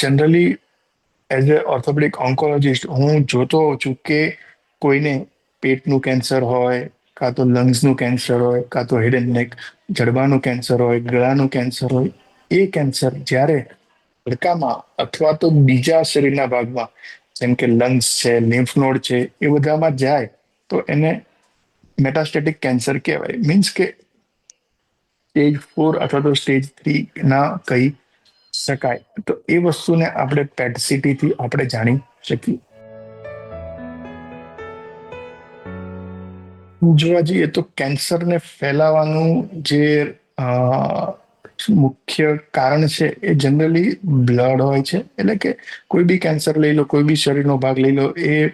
Generally as a orthopaedic oncologist હું જોતો હોઉં છું કે કોઈને પેટનું કેન્સર હોય, કાં તો લંગ્સનું કેન્સર હોય, કાં તો હેડ એન્ડ નેક, જડબાનું કેન્સર હોય, ગળાનું કેન્સર હોય, એ કેન્સર જ્યારે હડકામાં અથવા તો બીજા શરીરના ભાગમાં, જેમ કે લંગ્સ છે લિમ્ફ નોડ છે, એ બધામાં જાય, તો એને મેટાસ્ટેટિક કેન્સર કહેવાય. મીન્સ કે સ્ટેજ ફોર અથવા તો સ્ટેજ થ્રી ના કહી શકાય. તો એ વસ્તુને આપણે પેટથી આપણે જાણી શકીએ. જોવા જઈએ તો કેન્સરને ફેલાવાનું જે મુખ્ય કારણ છે એ જનરલી બ્લડ હોય છે. એટલે કે કોઈ બી કેન્સર લઈ લો, કોઈ બી શરીરનો ભાગ લઈ લો, એ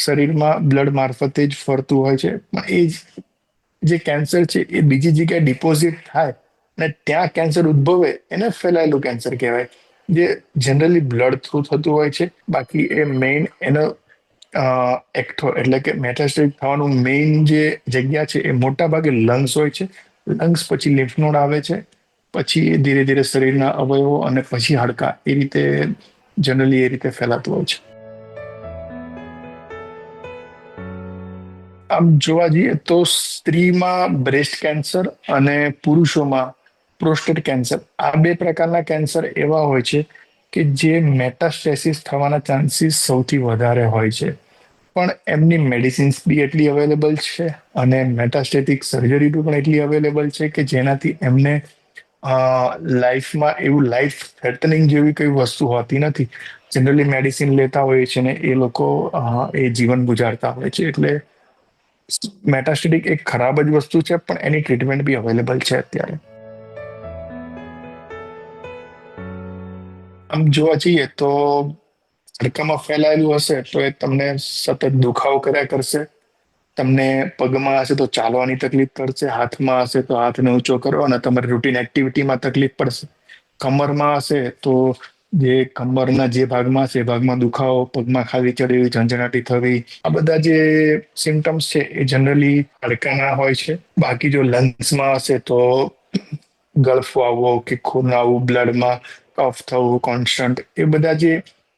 શરીરમાં બ્લડ મારફતે જ ફરતું હોય છે. પણ એ જે કેન્સર છે એ બીજી જગ્યાએ ડિપોઝિટ થાય અને ત્યાં કેન્સર ઉદ્ભવે, એને ફેલાયેલું કેન્સર કહેવાય. જે જનરલી બ્લડ થ્રુ થતું હોય છે. બાકી એ મેઇન એનો એક્ટો એટલે કે મેટાસ્ટિક થવાનું મેઇન જે જગ્યા છે, એ મોટા ભાગે લંગ્સ હોય છે. લંગ્સ પછી લિમ્ફ આવે છે. પછી ધીરે ધીરે શરીરના અવયવો અને પછી હાડકા, એ રીતે જનરલી એ રીતે ફેલાતું હોય છે. આમ જોવા જઈએ તો સ્ત્રીમાં બ્રેસ્ટ કેન્સર અને પુરુષોમાં પ્રોસ્ટેટ કેન્સર આ બે પ્રકારના કેન્સર એવા હોય છે કે જે મેટાસ્ટેસિસ થવાના ચાન્સીસ સૌથી વધારે હોય છે. પણ એમની મેડિસિન્સ બી એટલી અવેલેબલ છે અને મેટાસ્ટેટિક સર્જરી પણ એટલી અવેલેબલ છે કે જેનાથી એમને લાઈફમાં એવું લાઈફ થ્રેટનિંગ જેવી કઈ વસ્તુ હોતી નથી. જનરલી મેડિસિન લેતા હોય છે ને એ લોકો એ જીવન ગુજારતા હોય છે. એટલે મેટાસ્ટેટિક એક ખરાબ જ વસ્તુ છે પણ એની ટ્રીટમેન્ટ બી અવેલેબલ છે અત્યારે. આમ જોવા જઈએ તો હાડકામાં ફેલાયેલું હશે તો એ તમને સતત દુખાવો કર્યા કરશે. તમને પગમાં હશે તો ચાલવાની તકલીફ પડશે, હાથમાં હશે તો હાથને ઊંચો કરો અને તમારી રૂટીન એક્ટિવિટીમાં તકલીફ પડશે. કમરમાં હશે તો જે કમરના જે ભાગમાં છે ભાગમાં દુખાવો, પગમાં ખાલી ચડેવી ઝંઝણાટી થવી, આ બધા જે સિમ્ટમ્સ છે એ જનરલી હાડકાના હોય છે. બાકી જો લંગ્સમાં હશે તો ગળફો આવવો કે ખૂન આવવું બ્લડમાં કફ થવું કોન્સ્ટન્ટ એ બધા જે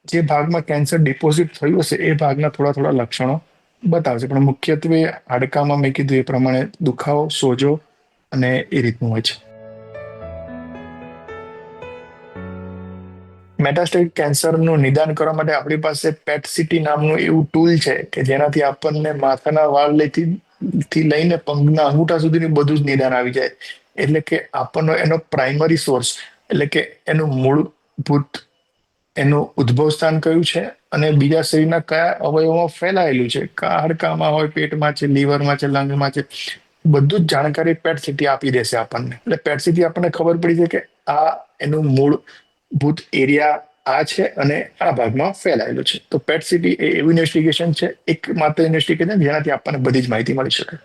જે ભાગમાં કેન્સર ડિપોઝિટ થયું હશે, એ ભાગના થોડા થોડા લક્ષણો બતાવશે. પણ મુખ્યત્વે હાડકામાં મેં કીધું એ પ્રમાણે દુખાવો, સોજો અને એ રીતનું હોય છે. મેટાસ્ટેટિક કેન્સરનું નિદાન કરવા માટે આપણી પાસે પેટ સિટી નામનું એવું ટૂલ છે કે જેનાથી આપણને માથાના વાળથી લઈને પગના અંગૂઠા સુધીનું બધું જ નિદાન આવી જાય. એટલે કે આપણનો એનો પ્રાઇમરી સોર્સ એટલે કે એનું મૂળભૂત એનું ઉદ્ભવ સ્થાન કયું છે અને બીજા શરીરના કયા અવયવોમાં ફેલાયેલું છે? હાડકામાં હોય, પેટમાં છે, લીવરમાં છે, લંગમાં છે? બધું જ જાણકારી પેટ સિટી આપી દેશે આપણને. એટલે પેટ સિટી આપણને ખબર પડી છે કે આ એનું મૂળભૂત એરિયા આ છે અને આ ભાગમાં ફેલાયેલું છે. તો પેટ સિટી એ એવું ઇન્વેસ્ટિગેશન છે, એક માત્ર ઇન્વેસ્ટિગેશન જેનાથી આપણને બધી જ માહિતી મળી શકે.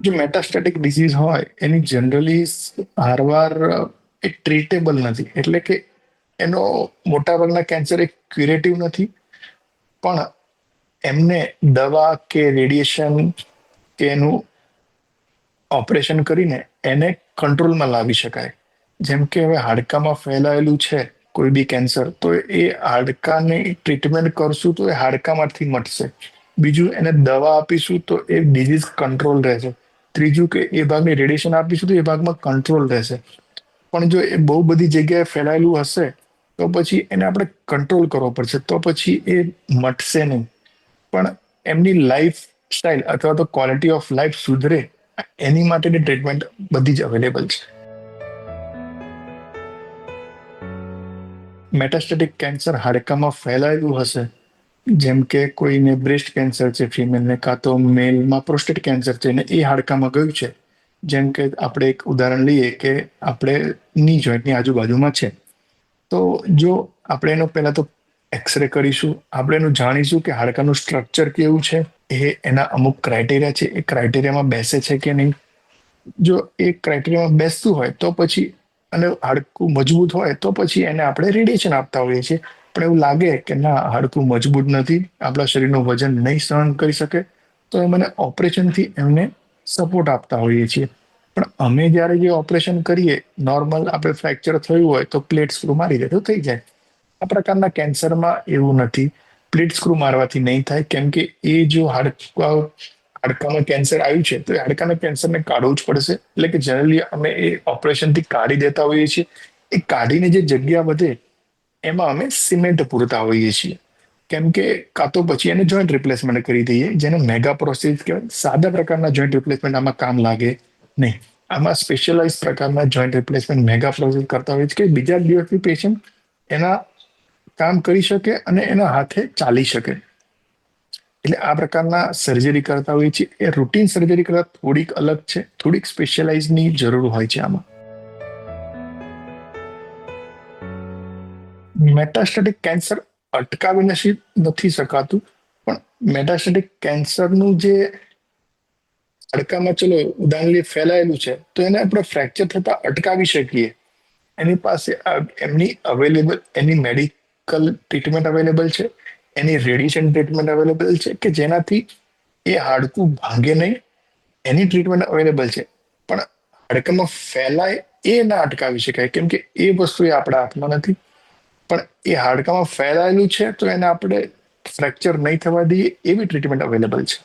જો મેટાસ્ટેટિક ડિસીઝ હોય એની જનરલી સારવાર એ ટ્રીટેબલ નથી એટલે કે એનો મોટાભાગના કેન્સર એક ક્યુરેટિવ નથી પણ એમને દવા કે રેડિયેશન કે એનું ઓપરેશન કરીને એને કંટ્રોલમાં લાવી શકાય જેમ કે હવે હાડકામાં ફેલાયેલું છે કોઈ બી કેન્સર તો એ હાડકાની ટ્રીટમેન્ટ કરશું તો એ હાડકામાંથી મટશે બીજું એને દવા આપીશું તો એ ડિઝીઝ કંટ્રોલ રહેશે ત્રીજું કે એ ભાગની રેડિયેશન આપીશું તો એ ભાગમાં કંટ્રોલ રહેશે. પણ જો એ બહુ બધી જગ્યાએ ફેલાયેલું હશે, તો પછી એને આપણે કંટ્રોલ કરવો પડશે. તો પછી એ મટશે નહીં. પણ એમની લાઈફ સ્ટાઇલ અથવા તો ક્વોલિટી ઓફ લાઈફ સુધરે, એની માટેની ટ્રીટમેન્ટ બધી જ અવેલેબલ છે. મેટાસ્ટેટિક કેન્સર હાડકામાં ફેલાયેલું હશે જેમ કે કોઈને બ્રેસ્ટ કેન્સર છે ફિમેલને કાં તો મેલમાં પ્રોસ્ટેટ કેન્સર છે, ને એ હાડકામાં ગયું છે. જેમ કે આપણે એક ઉદાહરણ લઈએ કે આપણે ની જોઈન્ટની આજુબાજુમાં છે. તો જો આપણે એનો પહેલાં તો એક્સરે કરીશું, આપણે એનું જાણીશું કે હાડકાનું સ્ટ્રક્ચર કેવું છે, એ એના અમુક ક્રાઇટેરિયા છે, એ ક્રાઇટેરિયામાં બેસે છે કે નહીં. જો એ ક્રાઇટેરિયામાં બેસતું હોય તો પછી અને હાડકું મજબૂત હોય તો પછી એને આપણે રેડિયેશન આપતા હોઈએ છીએ. પણ એવું લાગે કે ના, હાડકું મજબૂત નથી, આપણા શરીરનું વજન નહીં સહન કરી શકે, તો એ મને ઓપરેશનથી એમને સપોર્ટ આપતા હોઈએ છીએ. પણ અમે જ્યારે જે ઓપરેશન કરીએ, નોર્મલ આપણે ફ્રેક્ચર થયું હોય તો પ્લેટ સ્ક્રૂ મારી દે તો થઈ જાય. આ પ્રકારના કેન્સરમાં એવું નથી. પ્લેટ સ્ક્રૂ મારવાથી નહીં થાય. કેમ કે એ જો હાડકા, હાડકામાં કેન્સર આવ્યું છે, તો એ હાડકાના કેન્સરને કાઢવું જ પડશે. એટલે કે જનરલી અમે એ ઓપરેશનથી કાઢી દેતા હોઈએ છીએ. એ કાઢીને જે જગ્યા વધે એમાં અમે સિમેન્ટ પૂરતા હોઈએ છીએ. કેમ કે કાં તો પછી એને જોઈન્ટ રિપ્લેસમેન્ટ કરી દઈએ, જેને મેગા પ્રોસેસ કહેવાય. સાદા પ્રકારના જોઈન્ટ રિપ્લેસમેન્ટ આમાં કામ લાગે નહીં. આમાં સ્પેશિયલાઇઝ પ્રકારના જોઈન્ટ રિપ્લેસમેન્ટ મેગા પ્રોસેસ કરતા હોય છે કે બીજા દિવસથી પેશન્ટ એના કામ કરી શકે અને એના હાથે ચાલી શકે. એટલે આ પ્રકારના સર્જરી કરતા હોઈએ છીએ. એ રૂટીન સર્જરી કરતા થોડીક અલગ છે. થોડીક સ્પેશિયલાઇઝની જરૂર હોય છે આમાં. મેટાસ્ટેટિક કેન્સર અટકાવી નથી શકાતું. પણ મેટાસ્ટેટિક કેન્સરનું જે હાડકામાં ચલો ઉદાહરણ લઈએ ફેલાયેલું છે, તો એને આપણે ફ્રેક્ચર થતા અટકાવી શકીએ. એની પાસે એમની અવેલેબલ એની મેડિકલ ટ્રીટમેન્ટ અવેલેબલ છે, એની રેડિયેશન ટ્રીટમેન્ટ અવેલેબલ છે, કે જેનાથી એ હાડકું ભાંગે નહીં. એની ટ્રીટમેન્ટ અવેલેબલ છે. પણ હાડકામાં ફેલાય એ ના અટકાવી શકાય, કેમ કે એ વસ્તુ એ આપણા હાથમાં નથી. પણ એ હાડકામાં ફેલાયેલું છે, તો એને આપણે ફ્રેક્ચર નહીં થવા દઈએ, એવી ટ્રીટમેન્ટ અવેલેબલ છે.